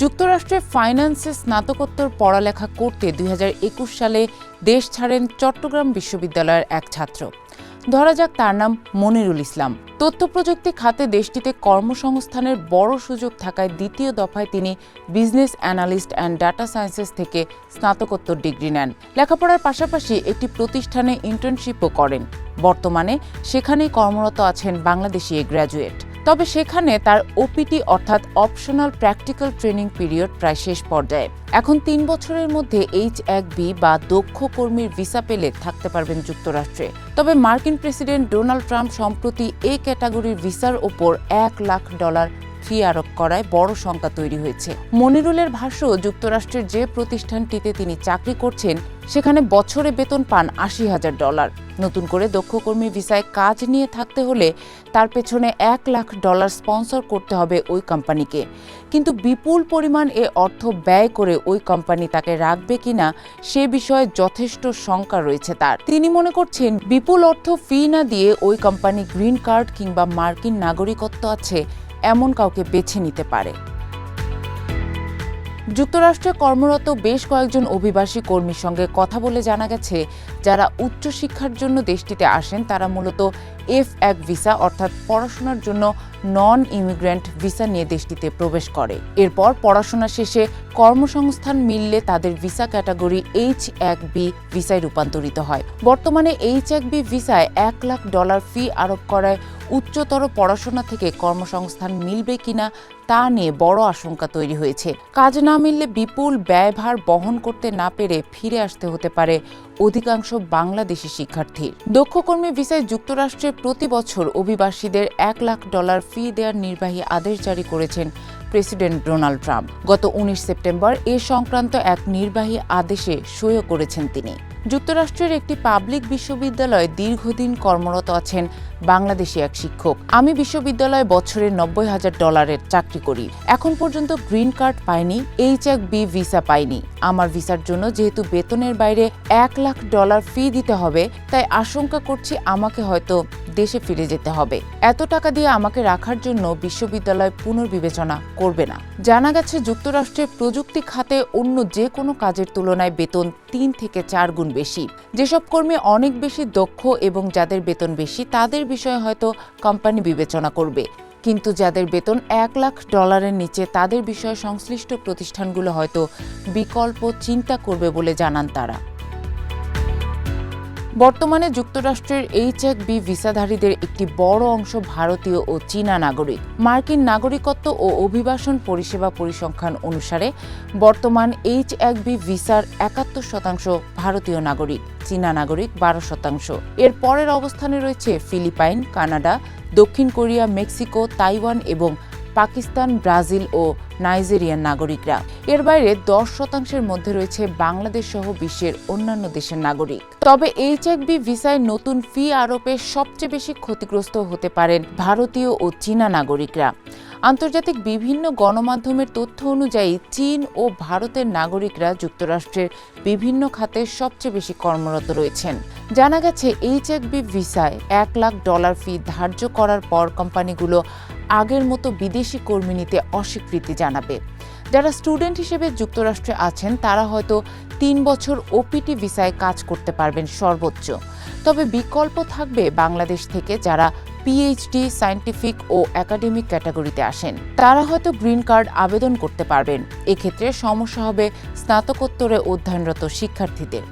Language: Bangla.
যুক্তরাষ্ট্রে ফাইন্যান্সে স্নাতকোত্তর পড়ালেখা করতে দুই হাজার একুশ সালে দেশ ছাড়েন চট্টগ্রাম বিশ্ববিদ্যালয়ের এক ছাত্র। ধরা যাক তার নাম মনিরুল ইসলাম। তথ্য প্রযুক্তি খাতে দেশটিতে কর্মসংস্থানের বড় সুযোগ থাকায় দ্বিতীয় দফায় তিনি business analyst and data sciences থেকে স্নাতকোত্তর ডিগ্রি নেন। লেখাপড়ার পাশাপাশি একটি প্রতিষ্ঠানে ইন্টার্নশিপও করেন। বর্তমানে সেখানেই কর্মরত আছেন বাংলাদেশি গ্র্যাজুয়েট। তবে সেখানে তার ওপিটি অর্থাৎ অপশনাল প্র্যাকটিক্যাল ট্রেনিং পিরিয়ড প্রায় শেষ পর্যায়ে। এখন তিন বছরের মধ্যে এইচ এক বি বা দক্ষ কর্মীর ভিসা পেলে থাকতে পারবেন যুক্তরাষ্ট্রে। তবে মার্কিন প্রেসিডেন্ট ডোনাল্ড ট্রাম্প সম্প্রতি এ ক্যাটাগরির ভিসার ওপর এক লাখ ডলার ফি আরোপ করায় বড় শঙ্কা তৈরি হয়েছে। মনিরুলের ভাষ্য, যুক্তরাষ্ট্রের যে প্রতিষ্ঠানটিতে তিনি চাকরি করছেন, সেখানে বছরে বেতন পান আশি হাজার ডলার। নতুন করে দক্ষ কর্মী ভিসায় কাজ নিয়ে থাকতে হলে তার পেছনে এক লাখ ডলার স্পন্সর করতে হবে ওই কোম্পানিকে। কিন্তু বিপুল পরিমাণ এ অর্থ ব্যয় করে ওই কোম্পানি তাকে রাখবে কিনা, সে বিষয়ে যথেষ্ট শঙ্কা রয়েছে তার। তিনি মনে করছেন, বিপুল অর্থ ফি না দিয়ে ওই কোম্পানি গ্রিন কার্ড কিংবা মার্কিন নাগরিকত্ব আছে এমন কাউকে বেছে নিতে পারে। যুক্তরাষ্ট্রে কর্মরত বেশ কয়েকজন অভিবাসী কর্মীর সঙ্গে কথা বলে জানা গেছে যারা উচ্চশিক্ষার জন্য দেশটিতে আসেন, তারা মূলত এফ এক ভিসা, অর্থাৎ পড়াশোনার জন্য নন ইমিগ্রেন্ট ভিসা নিয়ে দেশটিতে প্রবেশ করে। এরপর পড়াশোনা শেষে কর্মসংস্থান মিললে তাদের ভিসা ক্যাটাগরি এইচ এক বি ভিসায় রূপান্তরিত হয়। বর্তমানে এইচ এক বি ভিসায় এক লাখ ডলার ফি আরোপ করায় উচ্চতর পড়াশোনা থেকে কর্মসংস্থান মিলবে কিনা, তা নিয়ে বড় আশঙ্কা তৈরি হয়েছে। কাজ না মিললে বিপুল ব্যয়ভার বহন করতে না পেরে ফিরে আসতে হতে পারে অধিকাংশ বাংলাদেশি শিক্ষার্থীর। দক্ষ কর্মী ভিসায় যুক্তরাষ্ট্রে প্রতি বছর অভিবাসীদের এক লাখ ডলার ফি দেওয়ার নির্বাহী আদেশ জারি করেছেন প্রেসিডেন্ট ডোনাল্ড ট্রাম্প। গত উনিশ সেপ্টেম্বর এ সংক্রান্ত এক নির্বাহী আদেশে সইও করেছেন তিনি। যুক্তরাষ্ট্রের একটি পাবলিক বিশ্ববিদ্যালয়ে দীর্ঘদিন কর্মরত আছেন বাংলাদেশি এক শিক্ষক। আমি বিশ্ববিদ্যালয়ে বছরে নব্বই হাজার ডলারের চাকরি করি। এখন পর্যন্ত গ্রিন কার্ড পাইনি, এইচ এক বি ভিসা পাইনি। আমার ভিসার জন্য যেহেতু বেতনের বাইরে এক লাখ ডলার ফি দিতে হবে, তাই আশঙ্কা করছি আমাকে হয়তো দেশে ফিরে যেতে হবে। এত টাকা দিয়ে আমাকে রাখার জন্য বিশ্ববিদ্যালয় পুনর্বিবেচনা করবে না। জানা গেছে, যুক্তরাষ্ট্রের প্রযুক্তি খাতে অন্য যে কোনো কাজের তুলনায় বেতন তিন থেকে চার গুণ বেশি। যেসব কর্মী অনেক বেশি দক্ষ এবং যাদের বেতন বেশি, তাদের বিষয়ে হয়তো কোম্পানি বিবেচনা করবে। কিন্তু যাদের বেতন এক লাখ ডলারের নিচে, তাদের বিষয়ে সংশ্লিষ্ট প্রতিষ্ঠানগুলো হয়তো বিকল্প চিন্তা করবে বলে জানান তারা। বর্তমানে যুক্তরাষ্ট্রের এইচ এক বি ভিসাধারীদের একটি বড় অংশ ভারতীয় ও চীনা নাগরিক। মার্কিন নাগরিকত্ব ও অভিবাসন পরিষেবা পরিসংখ্যান অনুসারে বর্তমান এইচ এক বি ভিসার একাত্তর শতাংশ ভারতীয় নাগরিক, চীনা নাগরিক বারো শতাংশ। এর পরের অবস্থানে রয়েছে ফিলিপাইন, কানাডা, দক্ষিণ কোরিয়া, মেক্সিকো, তাইওয়ান এবং পাকিস্তান, ব্রাজিল ও নাইজেরিয়ান নাগরিকরা। এর বাইরে দশ শতাংশের মধ্যে রয়েছে বাংলাদেশ সহ বিশ্বের অন্যান্য দেশের নাগরিক। তবে এইচ ভিসায় নতুন ফি আরোপে সবচেয়ে বেশি ক্ষতিগ্রস্ত হতে পারেন ভারতীয় ও চীনা নাগরিকরা। আন্তর্জাতিক বিভিন্ন গণমাধ্যমের তথ্য অনুযায়ী চীন ও ভারতের নাগরিকরা যুক্তরাষ্ট্রের বিভিন্ন খাতে সবচেয়ে বেশি কর্মরত রয়েছেন। জানা গেছে এইচ ভিসায় এক লাখ ডলার ফি ধার্য করার পর কোম্পানিগুলো আগের মতো বিদেশি কর্মী নিতে অস্বীকৃতি জানাবে। যারা স্টুডেন্ট হিসেবে যুক্তরাষ্ট্রে আছেন, তারা হয়তো তিন বছর ওপিটি ভিসায় কাজ করতে পারবেন সর্বোচ্চ। তবে বিকল্প থাকবে বাংলাদেশ থেকে যারা পিএইচডি সায়েন্টিফিক ও একাডেমিক ক্যাটাগরিতে আসেন। তারা হয়তো গ্রিন কার্ড আবেদন করতে পারবেন। এক্ষেত্রে সমস্যা হবে স্নাতকোত্তরে অধ্যয়নরত শিক্ষার্থীদের।